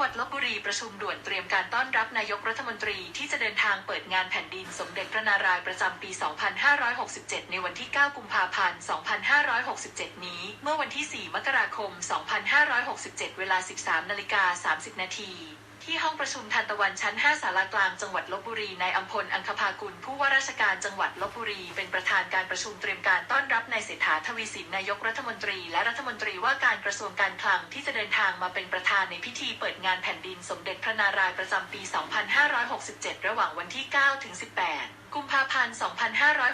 วัดลบบุรีประชุมด่วนเตรียมการต้อนรับนายกรัฐมนตรีที่จะเดินทางเปิดงานแผ่นดินสมเด็จพระนารายณ์ประจำปี 2567 ในวันที่ 9 กุมภาพันธ์ 2567 นี้ เมื่อวันที่ 4 มกราคม 2567 เวลา 13นาฬิกา30 นาที ที่ห้องประชุมทันตะวันชั้น 5 สารากลางจังหวัดลบบุรีนายอัมพลอังคภากุลผู้ว่าราชการจังหวัดลบบุรี เป็นประธานการประชุมเตรียมการต้อนรับนายเศรษฐาทวีสินนายกรัฐมนตรี และรัฐมนตรีว่าการกระทรวงการคลังที่จะเดินทางมาเป็นประธานในพิธีเปิดงานแผ่นดินสมเด็จพระนารายณ์ประจำปี 2567 ระหว่างวันที่ 9 ถึง 18กุมภาพันธ์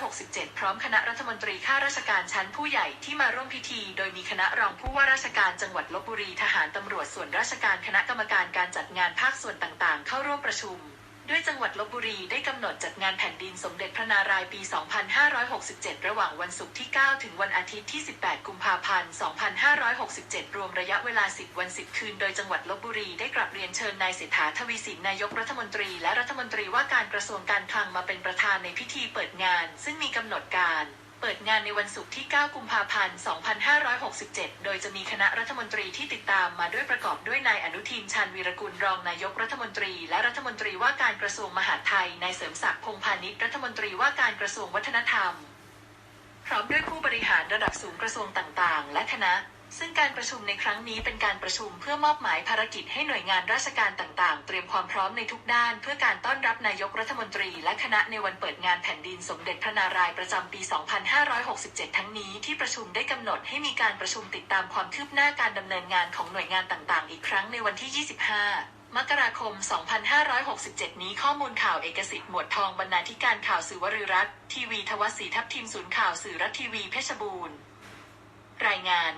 2567 พร้อมคณะรัฐมนตรีข้าราชการชั้นผู้ใหญ่ที่มาร่วมพิธี โดยมีคณะรองผู้ว่าราชการจังหวัดลบบุรีทหารตำรวจส่วนราชการคณะกรรมการการจัดงานภาคส่วนต่างๆ เข้าร่วมประชุม ด้วยจังหวัดลบบุรีได้กำหนดจัดงานแผ่นดินสมเด็จพระนารายณ์ปี 2567 ระหว่างวันศุกร์ที่ 9 ถึงวันอาทิตย์ที่ 18 กุมภาพันธ์ 2567 รวมระยะเวลา 10 วัน 10 คืน โดยจังหวัดลบบุรีได้กลับเรียนเชิญนายเศรษฐาทวีสินนายกรัฐมนตรี และรัฐมนตรีว่าการกระทรวงการคลังมาเป็นประธานในพิธีเปิดงาน ซึ่งมีกำหนดการ เปิดงานในวันศุกร์ที่ 9 กุมภาพันธ์ 2567 โดยจะมีคณะรัฐมนตรีที่ติดตามมาด้วยประกอบด้วยนายอนุทินชาญวีรกุลรองนายกรัฐมนตรี และรัฐมนตรีว่าการกระทรวงมหาดไทย นายเสริมศักดิ์พงพาณิชย์รัฐมนตรีว่าการกระทรวงวัฒนธรรม พร้อมด้วยผู้บริหารระดับสูงกระทรวงต่างๆ และคณะ ซึ่งการประชุมในครั้งนี้เป็นการประชุมเพื่อมอบหมายภารกิจให้หน่วยงานราชการต่างๆ เตรียมความพร้อมในทุกด้าน เพื่อการต้อนรับนายกรัฐมนตรี และคณะในวันเปิดงานแผ่นดินสมเด็จพระนารายณ์ประจำปี 2567 ทั้งนี้ที่ประชุมได้กำหนดให้มีการประชุมติดตามความคืบหน้าการดำเนินงานของหน่วยงานต่างๆ อีกครั้งในวันที่ 25มกราคม 2567 นี้ข้อมูลข่าวเอกสิทธิ์หมวดทองบรรณาธิการข่าวสื่อวรือรัฐทีวีทวัศรีทัพทีมศูนย์ข่าวสื่อรัฐทีวีเพชรบูรณ์ รายงาน